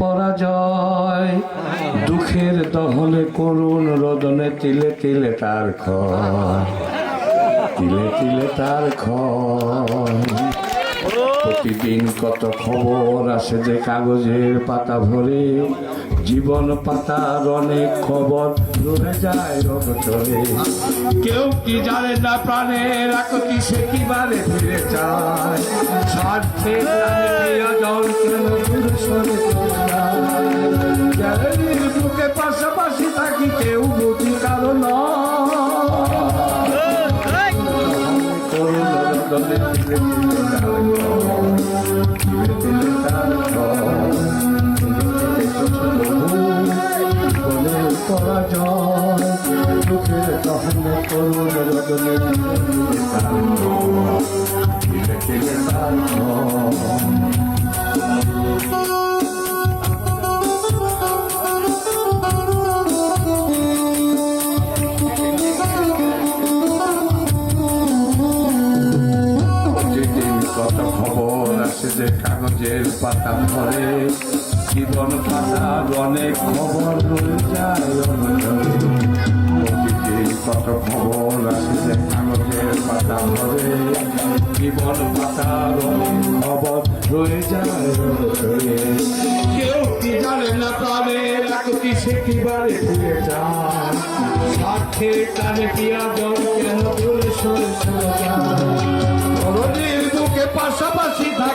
পরাজয়, দুঃখের দহনে করুণ রোদনে তিলে তিলে তার তিলে তিলে তার প্রতিদিন কত খবর আসে যে কাগজের পাতা ভরে, জীবন পাতার অনেক খবর রয়ে যায় রবচরে কেউ কি জানে না প্রাণের আকতি, সে কিবারে ফিরে চায়? স্বার্থে করুণ রদনে ধীরে ধীরে যে কাগজের পাতা ভরে জীবন পাতার অনেক খবর রয়ে যায় কত খবর আসে যে কাগজের পাতা ভরে জীবন পাতার অনেক খবর রয়ে যায় কেউ কি জানে না প্রাণের একটি সে কিবারে ফিরে যায়। কানে পিয়া জল কেন দূরে সরে সরে যায়। পাশাপাশি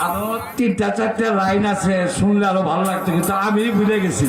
আরও তিনটা চারটে লাইন আছে শুনলে আরও ভালো লাগতো কিন্তু আমি ভুলে গেছি